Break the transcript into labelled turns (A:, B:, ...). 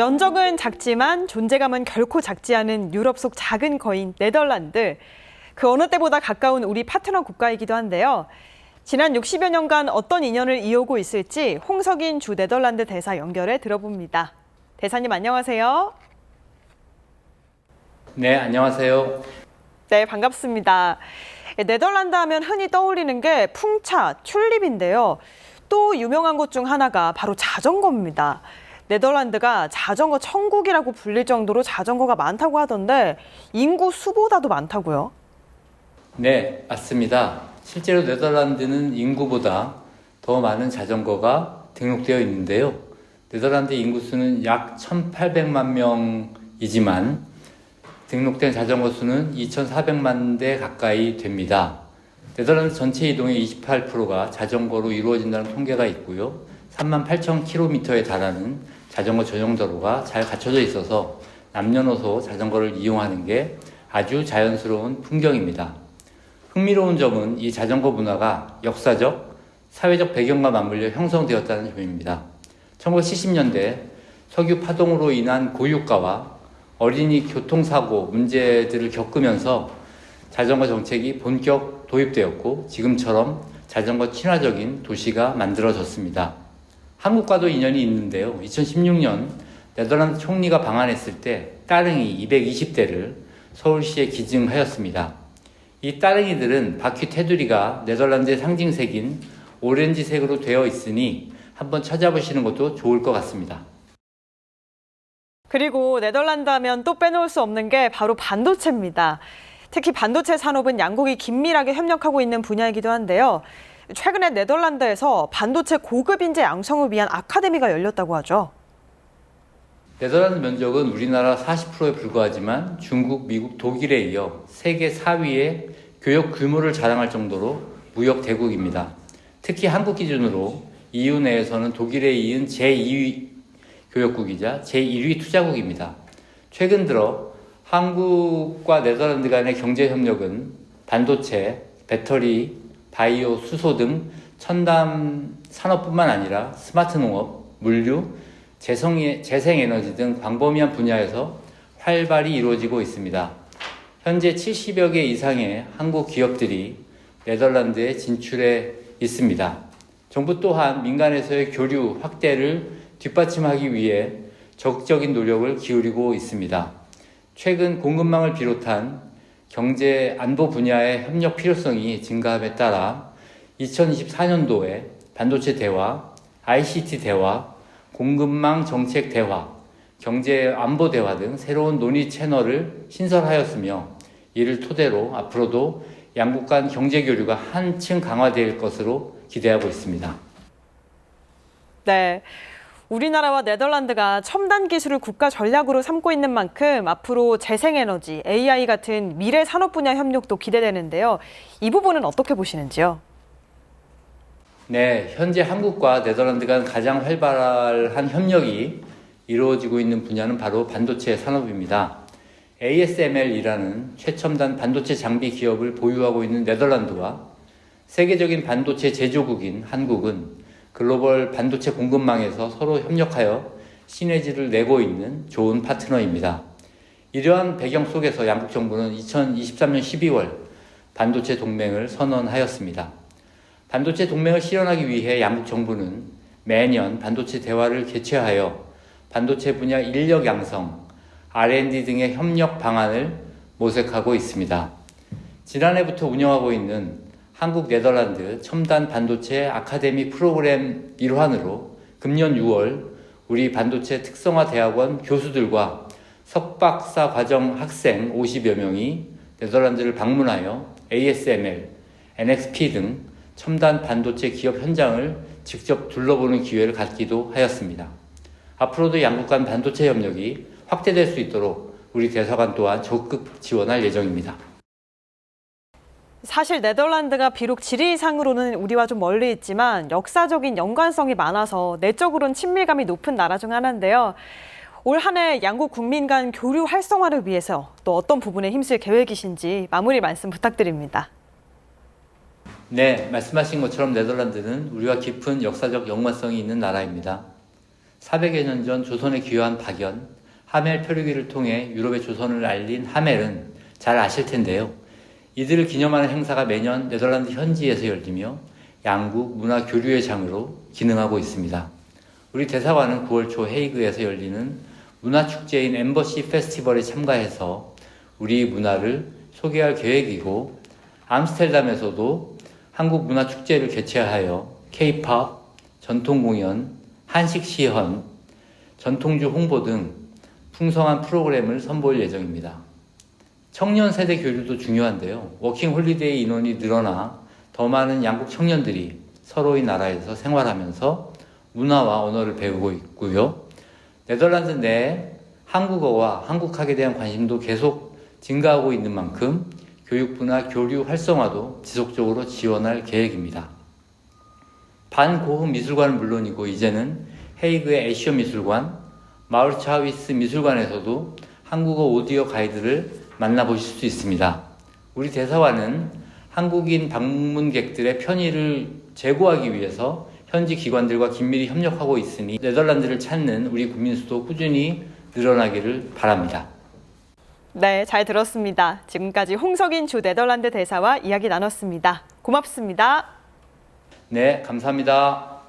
A: 면적은 작지만 존재감은 결코 작지 않은 유럽 속 작은 거인 네덜란드. 그 어느 때보다 가까운 우리 파트너 국가이기도 한데요. 지난 60여 년간 어떤 인연을 이어오고 있을지 홍석인 주 네덜란드 대사 연결해 들어봅니다. 대사님 안녕하세요.
B: 네, 안녕하세요.
A: 네, 반갑습니다. 네덜란드 하면 흔히 떠올리는 게 풍차, 튤립인데요. 또 유명한 것중 하나가 바로 자전거입니다. 네덜란드가 자전거 천국이라고 불릴 정도로 자전거가 많다고 하던데 인구 수보다도 많다고요?
B: 네, 맞습니다. 실제로 네덜란드는 인구보다 더 많은 자전거가 등록되어 있는데요. 네덜란드 인구수는 약 1,800만 명이지만 등록된 자전거 수는 2,400만 대 가까이 됩니다. 네덜란드 전체 이동의 28%가 자전거로 이루어진다는 통계가 있고요. 3만 8천 킬로미터에 달하는 자전거 전용 도로가 잘 갖춰져 있어서 남녀노소 자전거를 이용하는 게 아주 자연스러운 풍경입니다. 흥미로운 점은 이 자전거 문화가 역사적, 사회적 배경과 맞물려 형성되었다는 점입니다. 1970년대 석유 파동으로 인한 고유가와 어린이 교통사고 문제들을 겪으면서 자전거 정책이 본격 도입되었고 지금처럼 자전거 친화적인 도시가 만들어졌습니다. 한국과도 인연이 있는데요. 2016년 네덜란드 총리가 방한했을 때 따릉이 220대를 서울시에 기증하였습니다. 이 따릉이들은 바퀴 테두리가 네덜란드의 상징색인 오렌지색으로 되어 있으니 한번 찾아보시는 것도 좋을 것 같습니다.
A: 그리고 네덜란드 하면 또 빼놓을 수 없는 게 바로 반도체입니다. 특히 반도체 산업은 양국이 긴밀하게 협력하고 있는 분야이기도 한데요. 최근에 네덜란드에서 반도체 고급 인재 양성을 위한 아카데미가 열렸다고 하죠.
B: 네덜란드 면적은 우리나라 40%에 불과하지만 중국, 미국, 독일에 이어 세계 4위의 교역 규모를 자랑할 정도로 무역 대국입니다. 특히 한국 기준으로 EU 내에서는 독일에 이은 제2위 교역국이자 제1위 투자국입니다. 최근 들어 한국과 네덜란드 간의 경제 협력은 반도체, 배터리, 바이오, 수소 등 첨단 산업뿐만 아니라 스마트 농업, 물류, 재생에너지 등 광범위한 분야에서 활발히 이루어지고 있습니다. 현재 70여 개 이상의 한국 기업들이 네덜란드에 진출해 있습니다. 정부 또한 민간에서의 교류 확대를 뒷받침하기 위해 적극적인 노력을 기울이고 있습니다. 최근 공급망을 비롯한 경제 안보 분야의 협력 필요성이 증가함에 따라 2024년도에 반도체 대화, ICT 대화, 공급망 정책 대화, 경제 안보 대화 등 새로운 논의 채널을 신설하였으며 이를 토대로 앞으로도 양국 간 경제 교류가 한층 강화될 것으로 기대하고 있습니다.
A: 네. 우리나라와 네덜란드가 첨단 기술을 국가 전략으로 삼고 있는 만큼 앞으로 재생에너지, AI 같은 미래 산업 분야 협력도 기대되는데요. 이 부분은 어떻게 보시는지요?
B: 네, 현재 한국과 네덜란드 간 가장 활발한 협력이 이루어지고 있는 분야는 바로 반도체 산업입니다. ASML이라는 최첨단 반도체 장비 기업을 보유하고 있는 네덜란드와 세계적인 반도체 제조국인 한국은 글로벌 반도체 공급망에서 서로 협력하여 시너지를 내고 있는 좋은 파트너입니다. 이러한 배경 속에서 양국 정부는 2023년 12월 반도체 동맹을 선언하였습니다. 반도체 동맹을 실현하기 위해 양국 정부는 매년 반도체 대화를 개최하여 반도체 분야 인력 양성, R&D 등의 협력 방안을 모색하고 있습니다. 지난해부터 운영하고 있는 한국 네덜란드 첨단 반도체 아카데미 프로그램 일환으로 금년 6월 우리 반도체 특성화 대학원 교수들과 석박사 과정 학생 50여 명이 네덜란드를 방문하여 ASML, NXP 등 첨단 반도체 기업 현장을 직접 둘러보는 기회를 갖기도 하였습니다. 앞으로도 양국 간 반도체 협력이 확대될 수 있도록 우리 대사관 또한 적극 지원할 예정입니다.
A: 사실 네덜란드가 비록 지리상으로는 우리와 좀 멀리 있지만 역사적인 연관성이 많아서 내적으로는 친밀감이 높은 나라 중 하나인데요. 올 한 해 양국 국민 간 교류 활성화를 위해서 또 어떤 부분에 힘쓸 계획이신지 마무리 말씀 부탁드립니다.
B: 네, 말씀하신 것처럼 네덜란드는 우리와 깊은 역사적 연관성이 있는 나라입니다. 400여 년 전 조선에 기여한 박연, 하멜 표류기를 통해 유럽의 조선을 알린 하멜은 잘 아실 텐데요. 이들을 기념하는 행사가 매년 네덜란드 현지에서 열리며 양국 문화 교류의 장으로 기능하고 있습니다. 우리 대사관은 9월 초 헤이그에서 열리는 문화축제인 엠버시 페스티벌에 참가해서 우리 문화를 소개할 계획이고 암스테르담에서도 한국 문화축제를 개최하여 K-팝, 전통공연, 한식 시연, 전통주 홍보 등 풍성한 프로그램을 선보일 예정입니다. 청년 세대 교류도 중요한데요. 워킹 홀리데이 인원이 늘어나 더 많은 양국 청년들이 서로의 나라에서 생활하면서 문화와 언어를 배우고 있고요. 네덜란드 내 한국어와 한국학에 대한 관심도 계속 증가하고 있는 만큼 교육부나 교류 활성화도 지속적으로 지원할 계획입니다. 반고흐 미술관은 물론이고 이제는 헤이그의 애쉬어 미술관, 마울차위스 미술관에서도 한국어 오디오 가이드를 만나보실 수 있습니다. 우리 대사관은 한국인 방문객들의 편의를 제고하기 위해서 현지 기관들과 긴밀히 협력하고 있으니 네덜란드를 찾는 우리 국민 수도 꾸준히 늘어나기를 바랍니다.
A: 네, 잘 들었습니다. 지금까지 홍석인 주 네덜란드 대사와 이야기 나눴습니다. 고맙습니다.
B: 네, 감사합니다.